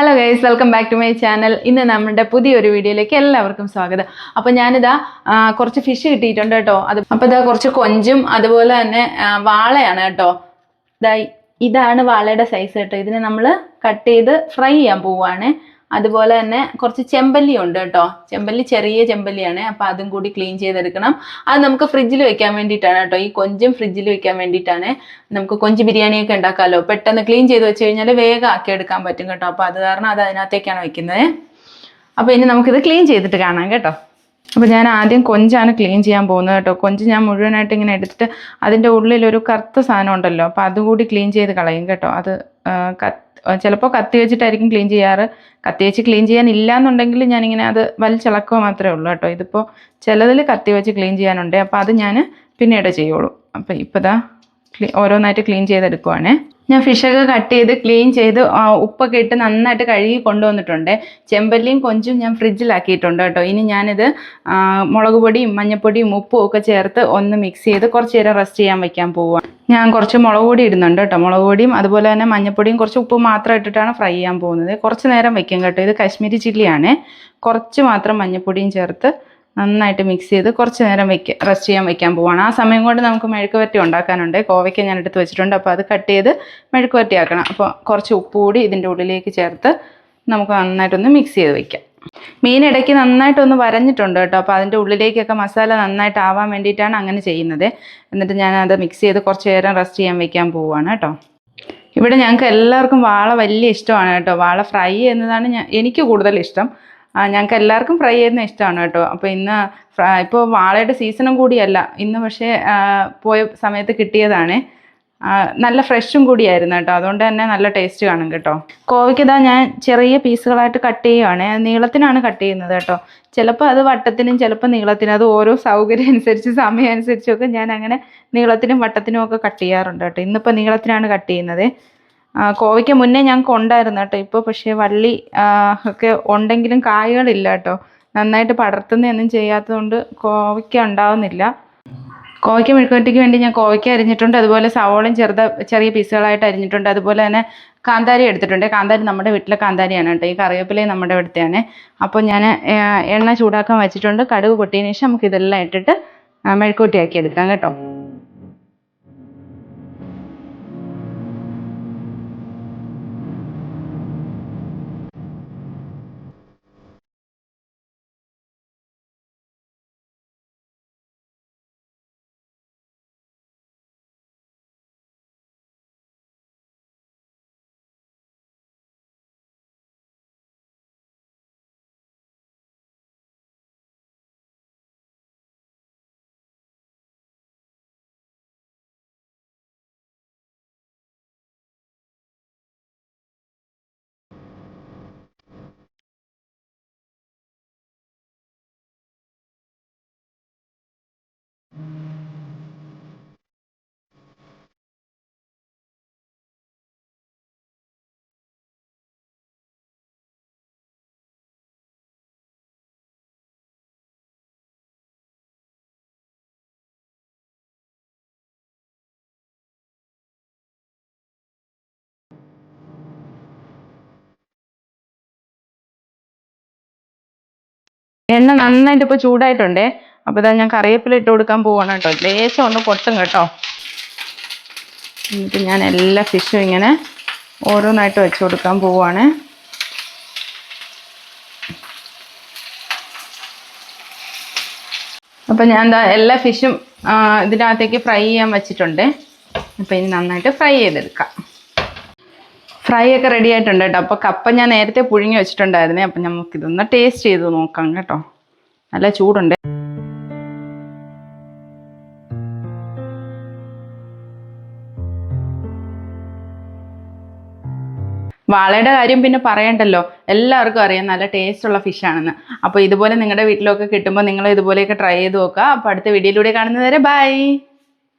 Hello guys welcome back to my channel ഇന്ന് നമ്മുടെ പുതിയൊരു വീഡിയോയിലേക്ക് എല്ലാവർക്കും സ്വാഗതം. അപ്പോൾ ഞാനിതാ കുറച്ച് ഫിഷ് കിട്ടിയിട്ടുണ്ട് കേട്ടോ. അത് അപ്പോൾ ഇതാ കുറച്ച് കൊഞ്ചും അതുപോലെ തന്നെ വാളയാണ് കേട്ടോ. ഇതായി ഇതാണ് വാളയുടെ സൈസ് കേട്ടോ. ഇതിനെ നമ്മൾ കട്ട് ചെയ്ത് ഫ്രൈ ചെയ്യാൻ പോവുകയാണ് അതുപോലെ തന്നെ കുറച്ച് ചെമ്പല്ലി ഉണ്ട് കേട്ടോ. ചെമ്പല്ലി ചെറിയ ചെമ്പല്ലിയാണ്. അപ്പോൾ അതും കൂടി ക്ലീൻ ചെയ്തെടുക്കണം. അത് നമുക്ക് ഫ്രിഡ്ജിൽ വെക്കാൻ വേണ്ടിയിട്ടാണ് കേട്ടോ. ഈ കൊഞ്ചും ഫ്രിഡ്ജിൽ വെക്കാൻ വേണ്ടിയിട്ടാണ് നമുക്ക് കൊഞ്ച് ബിരിയാണിയൊക്കെ ഉണ്ടാക്കാമല്ലോ പെട്ടെന്ന് ക്ലീൻ ചെയ്ത് വെച്ച് കഴിഞ്ഞാൽ വേഗം ആക്കി എടുക്കാൻ പറ്റും കേട്ടോ. അപ്പോൾ അത് കാരണം അത് അതിനകത്തേക്കാണ് വെക്കുന്നത്. അപ്പോൾ ഇനി നമുക്കിത് ക്ലീൻ ചെയ്തിട്ട് കാണാം കേട്ടോ. അപ്പോൾ ഞാൻ ആദ്യം കൊഞ്ചാണ് ക്ലീൻ ചെയ്യാൻ പോകുന്നത് കേട്ടോ. കൊഞ്ച് ഞാൻ മുഴുവനായിട്ട് ഇങ്ങനെ എടുത്തിട്ട് അതിന്റെ ഉള്ളിൽ ഒരു കറുത്ത സാധനം ഉണ്ടല്ലോ. അപ്പോൾ അതുകൂടി ക്ലീൻ ചെയ്ത് കളയും കേട്ടോ. അത് ചിലപ്പോൾ കത്തി വെച്ചിട്ടായിരിക്കും ക്ലീൻ ചെയ്യാറ്. കത്തി വെച്ച് ക്ലീൻ ചെയ്യാനില്ല എന്നുണ്ടെങ്കിൽ ഞാനിങ്ങനെ അത് വലിച്ചിളക്കുക മാത്രമേ ഉള്ളൂ കേട്ടോ. ഇതിപ്പോൾ ചിലതിൽ കത്തി വെച്ച് ക്ലീൻ ചെയ്യാനുണ്ട്. അപ്പോൾ അത് ഞാൻ പിന്നീട് ചെയ്യുള്ളൂ അപ്പോൾ ഇപ്പോൾ ക്ലീ- ഓരോന്നായിട്ട് ക്ലീൻ ചെയ്തെടുക്കുവാണേ. ഞാൻ ഫിഷൊക്കെ കട്ട് ചെയ്ത് ക്ലീൻ ചെയ്ത് ഉപ്പൊക്കെ ഇട്ട് നന്നായിട്ട് കഴുകി കൊണ്ടുവന്നിട്ടുണ്ട്. ചെമ്പല്ലിയും കൊഞ്ചും ഞാൻ ഫ്രിഡ്ജിലാക്കിയിട്ടുണ്ട് കേട്ടോ. ഇനി ഞാനിത് മുളക് പൊടിയും മഞ്ഞൾപ്പൊടിയും ഉപ്പും ഒക്കെ ചേർത്ത് ഒന്ന് മിക്സ് ചെയ്ത് കുറച്ച് നേരം റെസ്റ്റ് ചെയ്യാൻ വയ്ക്കാൻ പോവുക ഞാൻ കുറച്ച് മുളക് പൊടി ഇടുന്നുണ്ട് കേട്ടോ. മുളക് പൊടിയും അതുപോലെ തന്നെ മഞ്ഞൾപ്പൊടിയും കുറച്ച് ഉപ്പ് മാത്രം ഇട്ടിട്ടാണ് ഫ്രൈ ചെയ്യാൻ പോകുന്നത്. കുറച്ച് നേരം വെക്കും കേട്ടോ. ഇത് കാശ്മീരി ചില്ലിയാണ്. കുറച്ച് മാത്രം മഞ്ഞൾപ്പൊടിയും ചേർത്ത് നന്നായിട്ട് മിക്സ് ചെയ്ത് കുറച്ച് നേരം വെക്ക റെസ്റ്റ് ചെയ്യാൻ വെക്കാൻ പോവാണ്. ആ സമയം കൊണ്ട് നമുക്ക് മെഴുക്ക് വരട്ടി ഉണ്ടാക്കാനുണ്ട്. കോവയ്ക്ക ഞാൻ എടുത്ത് വെച്ചിട്ടുണ്ട്. അപ്പോൾ അത് കട്ട് ചെയ്ത് മെഴുക്ക് വരട്ടി ആക്കണം. അപ്പോൾ കുറച്ച് ഉപ്പ് കൂടി ഇതിന്റെ ഉള്ളിലേക്ക് ചേർത്ത് നമുക്ക് നന്നായിട്ടൊന്ന് മിക്സ് ചെയ്ത് വെക്കാം. മീൻ ഇടയ്ക്ക് നന്നായിട്ടൊന്ന് വരഞ്ഞിട്ടുണ്ട് കേട്ടോ. അപ്പോൾ അതിന്റെ ഉള്ളിലേക്കൊക്കെ മസാല നന്നായിട്ട് ആവാൻ വേണ്ടിയിട്ടാണ് അങ്ങനെ ചെയ്യുന്നത്. എന്നിട്ട് ഞാൻ അത് മിക്സ് ചെയ്ത് കുറച്ച് നേരം റെസ്റ്റ് ചെയ്യാൻ വെക്കാൻ പോവുകയാണ് കേട്ടോ. ഇവിടെ ഞങ്ങൾക്ക് എല്ലാവർക്കും വാള വലിയ ഇഷ്ടമാണ് കേട്ടോ. വാള ഫ്രൈ ചെയ്യുന്നതാണ് എനിക്ക് കൂടുതൽ ഇഷ്ടം. ഞങ്ങൾക്ക് എല്ലാവർക്കും ഫ്രൈ ചെയ്യുന്ന ഇഷ്ടമാണ് കേട്ടോ. അപ്പോൾ ഇന്ന് ഇപ്പോൾ വാളയുടെ സീസണും കൂടിയല്ല. ഇന്ന് പക്ഷേ പോയ സമയത്ത് കിട്ടിയതാണ്. നല്ല ഫ്രഷും കൂടിയായിരുന്നു കേട്ടോ. അതുകൊണ്ട് തന്നെ നല്ല ടേസ്റ്റ് കാണും കേട്ടോ. കോവയ്ക്കതാ ഞാൻ ചെറിയ പീസുകളായിട്ട് കട്ട് ചെയ്യുകയാണ് നീളത്തിനാണ് കട്ട് ചെയ്യുന്നത് കേട്ടോ. ചിലപ്പോൾ അത് വട്ടത്തിനും ചിലപ്പോൾ നീളത്തിനും അത് ഓരോ സൗകര്യം അനുസരിച്ച് സമയം അനുസരിച്ചൊക്കെ ഞാൻ അങ്ങനെ നീളത്തിനും വട്ടത്തിനും ഒക്കെ കട്ട് ചെയ്യാറുണ്ട് കേട്ടോ. ഇന്നിപ്പോൾ നീളത്തിനാണ് കട്ട് ചെയ്യുന്നത്. കോവയ്ക്ക് മുന്നേ ഞങ്ങൾക്ക് ഉണ്ടായിരുന്നു കേട്ടോ. ഇപ്പോൾ പക്ഷേ വള്ളി ഒക്കെ ഉണ്ടെങ്കിലും കായകളില്ല കേട്ടോ. നന്നായിട്ട് പടർത്തുന്നതൊന്നും ചെയ്യാത്തതുകൊണ്ട് കോവയ്ക്ക ഉണ്ടാവുന്നില്ല. കോവയ്ക്ക മെഴുക്കുവരട്ടിക്ക് വേണ്ടി ഞാൻ കോവയ്ക്ക അരിഞ്ഞിട്ടുണ്ട്. അതുപോലെ സവോളയും ചെറുത ചെറിയ പീസുകളായിട്ട് അരിഞ്ഞിട്ടുണ്ട്. അതുപോലെ തന്നെ കാന്താരി എടുത്തിട്ടുണ്ട്. കാന്താരി നമ്മുടെ വീട്ടിലെ കാന്താരിയാണ് കേട്ടോ. ഈ കറിവേപ്പിലയും നമ്മുടെ ഇവിടുത്തെയാണ്. അപ്പോൾ ഞാൻ എണ്ണ ചൂടാക്കാൻ വെച്ചിട്ടുണ്ട്. കടുക് പൊട്ടിയതിന് ശേഷം നമുക്ക് ഇതെല്ലാം ഇട്ടിട്ട് ആ, മെഴുക്കുവരട്ടിയാക്കി എടുക്കാം കേട്ടോ. എണ്ണ നന്നായിട്ട് ഇപ്പോൾ ചൂടായിട്ടുണ്ടേ. അപ്പോൾ ഇതാ ഞാൻ കറിവേപ്പില ഇട്ട് കൊടുക്കാൻ പോവാണ് കേട്ടോ. ലേശം ഒന്ന് പൊട്ടും കേട്ടോ. എന്നിട്ട് ഞാൻ എല്ലാ ഫിഷും ഇങ്ങനെ ഓരോന്നായിട്ട് വെച്ച് കൊടുക്കാൻ പോവാണ്. അപ്പം ഞാൻ എന്താ എല്ലാ ഫിഷും ഇതിനകത്തേക്ക് ഫ്രൈ ചെയ്യാൻ വെച്ചിട്ടുണ്ട്. അപ്പം ഇനി നന്നായിട്ട് ഫ്രൈ ചെയ്തെടുക്കാം. ഫ്രൈ ഒക്കെ റെഡി ആയിട്ടുണ്ട് കേട്ടോ. അപ്പോൾ കപ്പ ഞാൻ നേരത്തെ പുഴുങ്ങി വെച്ചിട്ടുണ്ടായിരുന്നേ. അപ്പം നമുക്കിതൊന്ന് ടേസ്റ്റ് ചെയ്ത് നോക്കാം കേട്ടോ. നല്ല ചൂടുണ്ട്. വാളയുടെ കാര്യം പിന്നെ പറയണ്ടല്ലോ. എല്ലാവർക്കും അറിയാം നല്ല ടേസ്റ്റ് ടേസ്റ്റുള്ള ഫിഷാണെന്ന് അപ്പോൾ ഇതുപോലെ നിങ്ങളുടെ വീട്ടിലൊക്കെ കിട്ടുമ്പോൾ നിങ്ങൾ ഇതുപോലെയൊക്കെ ട്രൈ ചെയ്ത് നോക്കുക. അപ്പോൾ അടുത്ത വീഡിയോയിലൂടെ കാണുന്നതുവരെ ബൈ